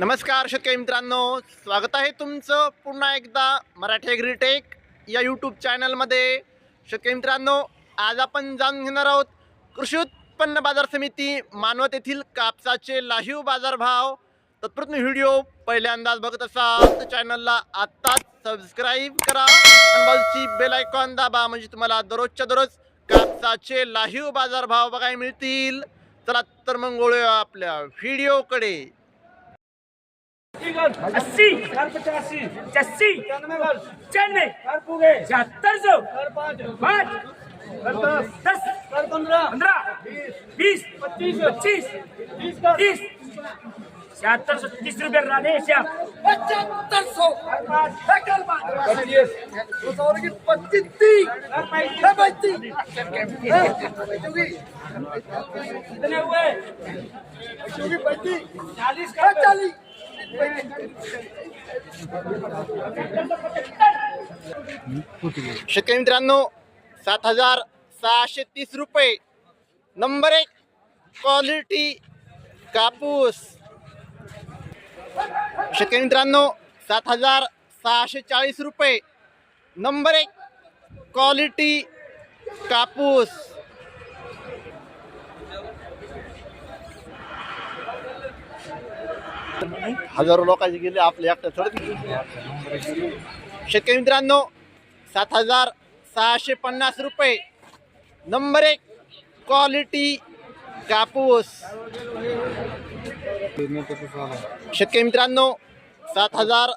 नमस्कार शेतकरी मित्रांनो. स्वागत आहे तुमचं पुन्हा एकदा मराठी ॲग्रीटेक या यूट्यूब चॅनलमध्ये शेतकरी मित्रांनो आज आपण जाणून घेणार आहोत कृषी उत्पन्न बाजार समिती मानवत येथील कापसाचे लाहीव बाजारभाव. तत्पूर्वी व्हिडिओ पहिल्यांदाच बघत असाल तर चॅनलला आत्ताच सबस्क्राईब करा आणि बाजूची बेल आयकॉन दाबा म्हणजे तुम्हाला दररोजच्या दररोज कापसाचे लाहीव बाजारभाव बघायला मिळतील. चला तर मग वळूया आपल्या व्हिडिओकडे अस्सी पचासी। पचासी चन्नई छिहत्तर सौ। पाँच। दस। पंद्रह। बीस। पच्चीस। पच्चीस। तीस। छिहत्तर सौ तीस रुपये राधे पचहत्तर सौ। पच्चीस। कितने हुए? चालीस चालीस। शेतकरी मित्रांनो सात हजार सहाशे तीस रुपये. नंबर एक क्वालिटी कापूस. शेतकरी मित्रांनो सात हजार सहाशे चाळीस रुपये. नंबर एक क्वालिटी कापूस. हजारो लोकांचे गेले आपले एकटा थोडे शेतकरी मित्रांनो सात हजार सहाशे पन्नास रुपये. नंबर एक क्वालिटी कापूस. शेतकरी मित्रांनो सात हजार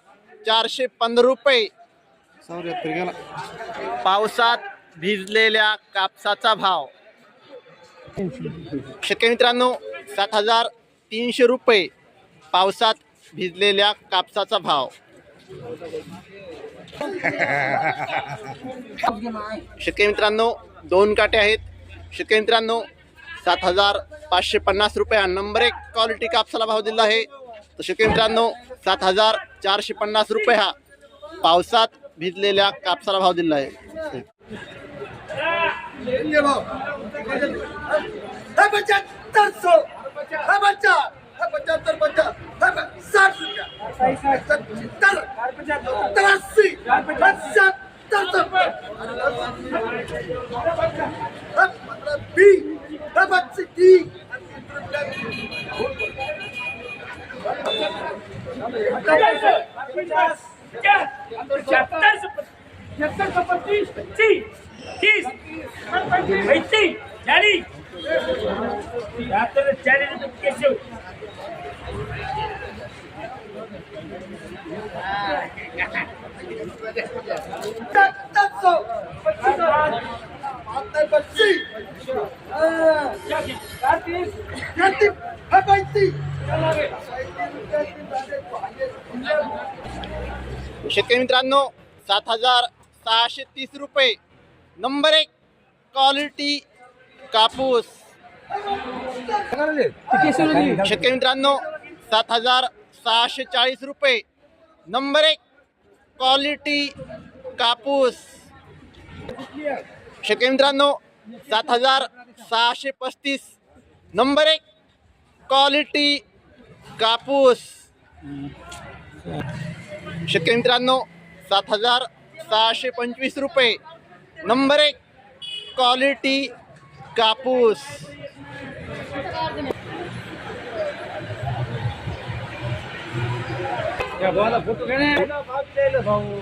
चारशे पंधरा रुपये. पावसात भिजलेल्या कापसाचा भाव. शेतकरी मित्रांनो सात हजार तीनशे रुपये. पावसात भिजलेल्या कापसाचा भाव. शेतकरी मित्रांनो दोन काटे आहेत. शेतकरी मित्रांनो सात हजार पाचशे पन्नास रुपये हा नंबर एक क्वालिटी कापसाला भाव दिला आहे. तर शेतकरी मित्रांनो सात हजार चारशे पन्नास रुपये हा पावसात भिजलेल्या कापसाला भाव दिला आहे. सौ पचास साठ रुपया. सत्तर तिरासी पचहत्तर सौ बीस पच्चीस पच्चीस तीस पैंतीस चालीस शेतकरी मित्रांनो सात हज़ार सहाशे तीस रुपये. नंबर एक क्वालिटी कापूस. शेतकरी मित्रांनो सात हज़ार सहाशे चाळीस रुपये. नंबर एक क्वालिटी कापूस. शेतकरी मित्रांनो सात हजार सहाशे पस्तीस. नंबर एक क्वालिटी कापूस. शेतकरी मित्रांनो सात हजार सहाशे पंचवीस रुपये. नंबर एक क्वालिटी कापूस.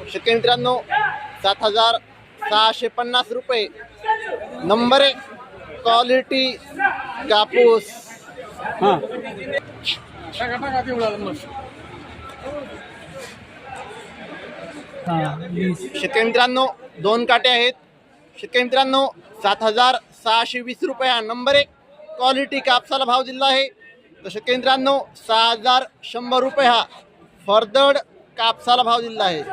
शेतकरी मित्रांनो सात हजार सहाशे पन्नास रुपये. नंबर एक क्वालिटी कापूस. शेतकरी मित्रांनो दोन काटे आहेत. शेतकरी मित्रांनो सात हजार सहाशे वीस रुपये हा नंबर एक क्वालिटी कापसाला भाव दिला आहे. तर शेतकरी मित्रांनो सहा हजार शंभर रुपये हा फरदड कापसाला भाव दिलेला आहे.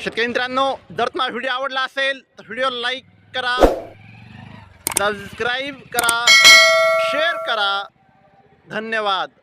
शेतकरी मित्रांनो जर तुम्हाला व्हिडिओ आवडला असेल तर व्हिडिओ लाईक करा सबस्क्राईब करा शेअर करा. धन्यवाद.